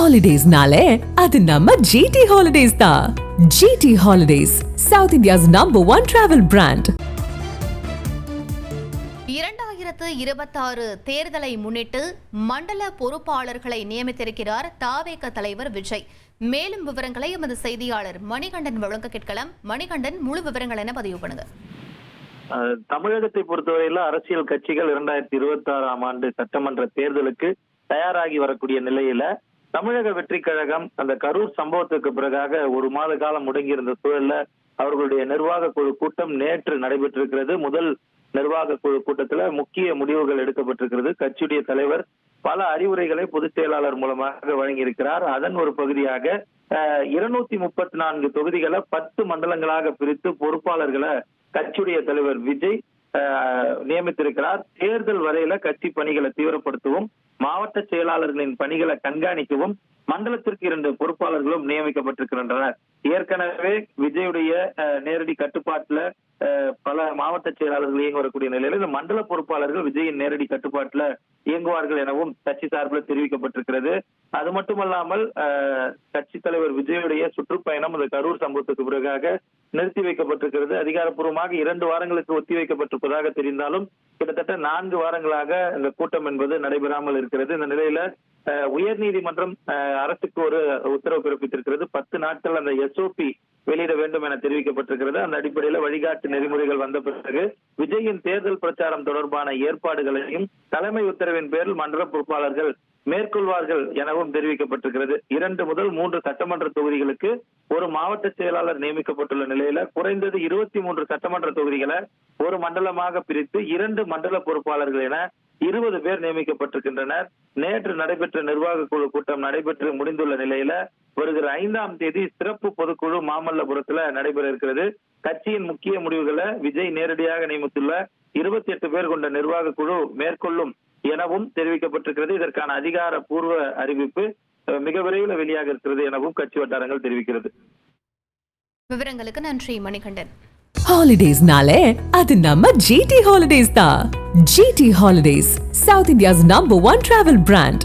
ஹாலிடேஸ்னாலே அது நம்ம ஜிடி ஹாலிடேஸ் தான் GT holidays south India's number one travel brand இரண்டாயிரத்து இருபத்தாறு தேர்தலை முன்னிட்டு மண்டல பொறுப்பாளர்களை நியமித்திருக்கிறார் தாவேக தலைவர் விஜய். மேலும் விவரங்களை எமது செய்தியாளர் மணிகண்டன் வழங்க கேட்கலாம். மணிகண்டன் முழு விவரங்கள் என பதிவு பண்ணுங்க. தமிழகத்தை பொறுத்தவரையில அரசியல் கட்சிகள் இரண்டாயிரத்தி இருபத்தி ஆறாம் ஆண்டு சட்டமன்ற தேர்தலுக்கு தயாராகி வரக்கூடிய நிலையில தமிழக வெற்றி கழகம் அந்த கரூர் சம்பவத்துக்கு பிறகாக ஒரு மாத காலம் முடங்கியிருந்த சூழல்ல அவர்களுடைய நிர்வாக குழு கூட்டம் நேற்று நடைபெற்றிருக்கிறது. முதல் நிர்வாக குழு கூட்டத்துல முக்கிய முடிவுகள் எடுக்கப்பட்டிருக்கிறது. கட்சியுடைய தலைவர் பல அறிவுரைகளை பொதுச் செயலாளர் மூலமாக வழங்கியிருக்கிறார். அதன் ஒரு பகுதியாக இருநூத்தி முப்பத்தி நான்கு தொகுதிகளை பத்து மண்டலங்களாக பிரித்து பொறுப்பாளர்களை கட்சியுடைய தலைவர் விஜய் நியமித்திருக்கிறார். தேர்தல் வரையில கட்சி பணிகளை தீவிரப்படுத்தவும் மாவட்ட செயலாளர்களின் பணிகளை கண்காணிக்கவும் மண்டலத்திற்கு இரண்டு பொறுப்பாளர்களும் நியமிக்கப்பட்டிருக்கின்றனர். ஏற்கனவே விஜயுடைய அஹ், நேரடி கட்டுப்பாட்டுல பல மாவட்ட செயலாளர்கள் இயங்கி வரக்கூடிய நிலையில இந்த மண்டல பொறுப்பாளர்கள் விஜயின் நேரடி கட்டுப்பாட்டுல இயங்குவார்கள் எனவும் கட்சி சார்பில் தெரிவிக்கப்பட்டிருக்கிறது. அது மட்டுமல்லாமல் கட்சி தலைவர் விஜயுடைய சுற்றுப்பயணம் அந்த கரூர் சம்பவத்துக்கு பிறகாக நிறுத்தி வைக்கப்பட்டிருக்கிறது. அதிகாரப்பூர்வமாக இரண்டு வாரங்களுக்கு ஒத்தி வைக்கப்பட்டிருப்பதாக தெரிந்தாலும் கிட்டத்தட்ட நான்கு வாரங்களாக இந்த கூட்டம் என்பது நடைபெறாமல் இருக்கிறது. இந்த நிலையில உயர் உயர்நீதிமன்றம் அரசுக்கு ஒரு உத்தரவு பிறப்பித்திருக்கிறது. பத்து நாட்கள் அந்த எஸ்ஓபி வெளியிட வேண்டும் என தெரிவிக்கப்பட்டிருக்கிறது. அந்த அடிப்படையில் வழிகாட்டு நெறிமுறைகள் வந்த பிறகு விஜயின் தேர்தல் பிரச்சாரம் தொடர்பான ஏற்பாடுகளையும் தலைமை உத்தரவின் பேரில் மண்டல பொறுப்பாளர்கள் மேற்கொள்வார்கள் எனவும் தெரிவிக்கப்பட்டிருக்கிறது. இரண்டு முதல் மூன்று சட்டமன்ற தொகுதிகளுக்கு ஒரு மாவட்ட செயலாளர் நியமிக்கப்பட்டுள்ள நிலையில குறைந்தது இருபத்தி மூன்று சட்டமன்ற தொகுதிகளை ஒரு மண்டலமாக பிரித்து இரண்டு மண்டல பொறுப்பாளர்கள் என இருபது பேர் நியமிக்கப்பட்டிருக்கின்றனர். நேற்று நடைபெற்ற நிர்வாக குழு கூட்டம் நடைபெற்று முடிந்துள்ள நிலையில வருகிற ஐந்தாம் தேதி சிறப்பு பொதுக்குழு மாமல்லபுரத்துல நடைபெற இருக்கிறது. கட்சியின் முக்கிய முடிவுகளை விஜய் நேரடியாக நியமித்துள்ள இருபத்தி எட்டு பேர் கொண்ட நிர்வாக குழு மேற்கொள்ளும் எனவும் தெரிவிக்கப்பட்டிருக்கிறது. இதற்கான அதிகாரப்பூர்வ அறிவிப்பு மிக விரைவில் வெளியாக இருக்கிறது எனவும் கட்சி வட்டாரங்கள் தெரிவிக்கிறது. விவரங்களுக்கு நன்றி மணிகண்டன். ஹாலிடேஸ்னாலே அது நம்ம ஜிடி ஹாலிடேஸ் தான். GT holidays south India's number one travel brand